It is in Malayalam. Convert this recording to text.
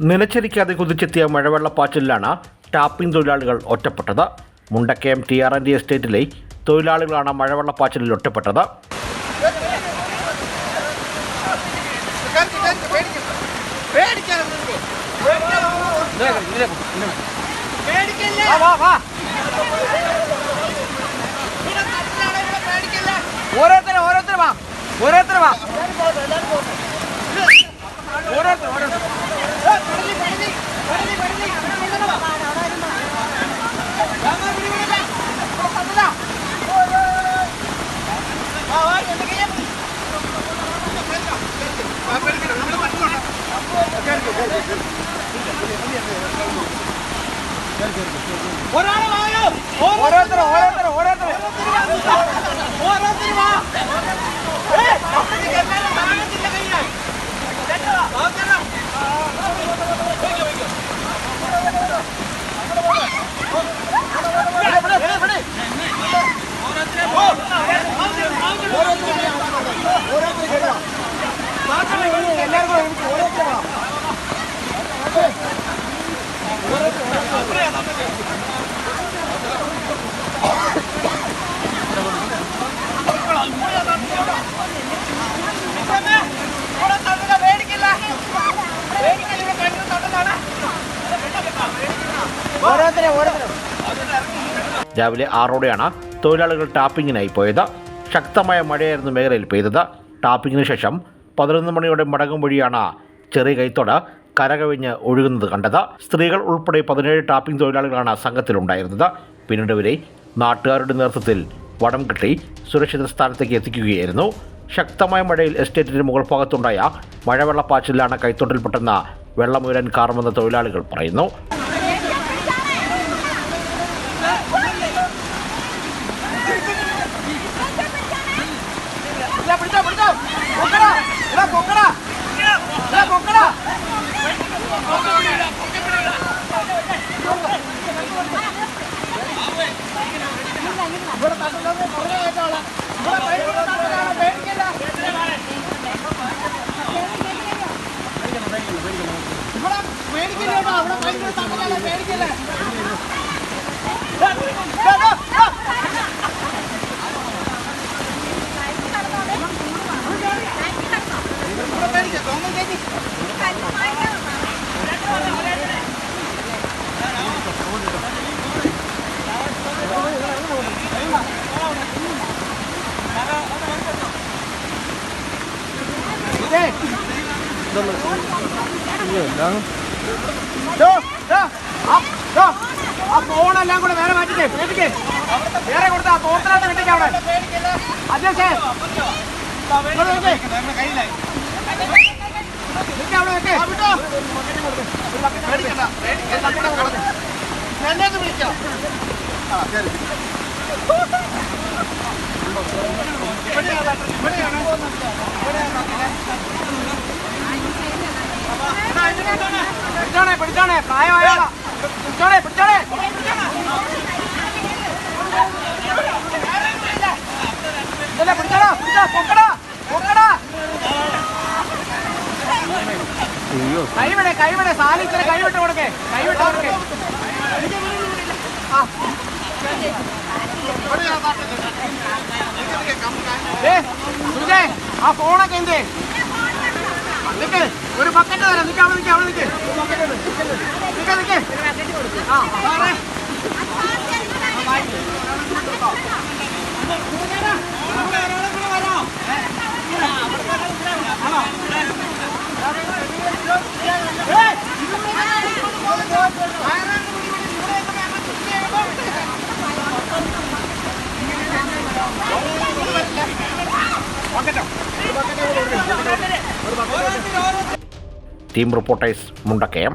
നിലച്ചിരിക്കാതെ കുതിച്ചെത്തിയ മഴവെള്ളപ്പാച്ചിലാണ് ടാപ്പിംഗ് തൊഴിലാളികൾ ഒറ്റപ്പെട്ടത്. Mundakayam T R N D എസ്റ്റേറ്റിലെ തൊഴിലാളികളാണ് മഴവെള്ളപ്പാച്ചിലിൽ ഒറ്റപ്പെട്ടത്. ഓരോരുത്തരും ഓരോരുത്തരും വാ. ഓരോരുത്തരും വാ. ഓരോരുത്തരും ഓരോരുത്തർ ഓരോരുത്തർ ഓരോരുത്തർ ഓരോരുത്തർ രാവിലെ ആറോടെയാണ് തൊഴിലാളികൾ ടാപ്പിങ്ങിനായി പോയത്. ശക്തമായ മഴയായിരുന്നു മേഖലയിൽ പെയ്തത്. ടാപ്പിങ്ങിന് ശേഷം പതിനൊന്ന് മണിയോടെ മടങ്ങും വഴിയാണ് ചെറിയ കൈത്തോട് കരകവിഞ്ഞ് ഒഴുകുന്നത് കണ്ടത്. സ്ത്രീകൾ ഉൾപ്പെടെ പതിനേഴ് ടാപ്പിംഗ് തൊഴിലാളികളാണ് സംഘത്തിലുണ്ടായിരുന്നത്. പിന്നീട് ഇവരെ നാട്ടുകാരുടെ നേതൃത്വത്തിൽ വടം കെട്ടി സുരക്ഷിത സ്ഥാനത്തേക്ക് എത്തിക്കുകയായിരുന്നു. ശക്തമായ മഴയിൽ എസ്റ്റേറ്റിന്റെ മുകൾ ഭാഗത്തുണ്ടായ മഴവെള്ളപ്പാച്ചിലാണ് കൈത്തോട്ടിൽപ്പെട്ടെന്ന് വെള്ളമുയരാൻ കാറുമെന്ന് തൊഴിലാളികൾ പറയുന്നു ഇതാ പിടിച്ചോ പിടിച്ചോ പൊക്കടാ ഇതാ പൊക്കടാ ഇതാ പൊക്കടാ ഇവിടെ തട്ടുന്നത് കുറേ ആയിട്ടോളാ ഇവിടെ തട്ടുന്നതാണ് പേടിക്കില്ല ഇവിടെ കേട്ടോ ഇവിടെ പൈപ്പ് പേടിക്കില്ല ആ, ആ ഫോണെല്ലാം കൂടെ വേറെ മാറ്റിക്കേ കേട്ടിക്കേ വേറെ കൊടുത്ത ആ തോത്തിനകത്ത് കിട്ടിക്കേ അവിടെ അധ്യക്ഷേ ഇങ്ങോട്ട് വെക്കേ. നിൽക്ക് അവിടെ വെക്കേ. പേടിക്കണ്ട, പേടിക്കണ്ട. എന്നെ ഒന്ന് വിളിക്കാം ഇവിടെയാണ്, ഇവിടെയാണ്. പിടിച്ചോണേ പിടിച്ചോണേ പ്രായമായോളാ പിടിച്ചോണേ പിടിച്ചോണേ ഇല്ല പിടിച്ചോടാ പിടിച്ചോ പൊക്കടാ പൊക്കടാ കൈവിടെ കൈവിടെ സാലി ഇച്ചിരി കൈവിട്ട് കൊടുക്കേ കൈവിട്ട് കൊടുക്കേ ആ. ആ ഫോണൊക്കെ എന്തേ നിക്ക്. ഒരു ബക്കറ്റ് തരാം. നിൽക്കാം അവിടെ നിക്ക് അവിടെ നിക്ക്. നിക്ക് നിക്ക്. ആ. Team reporters Mundakayam.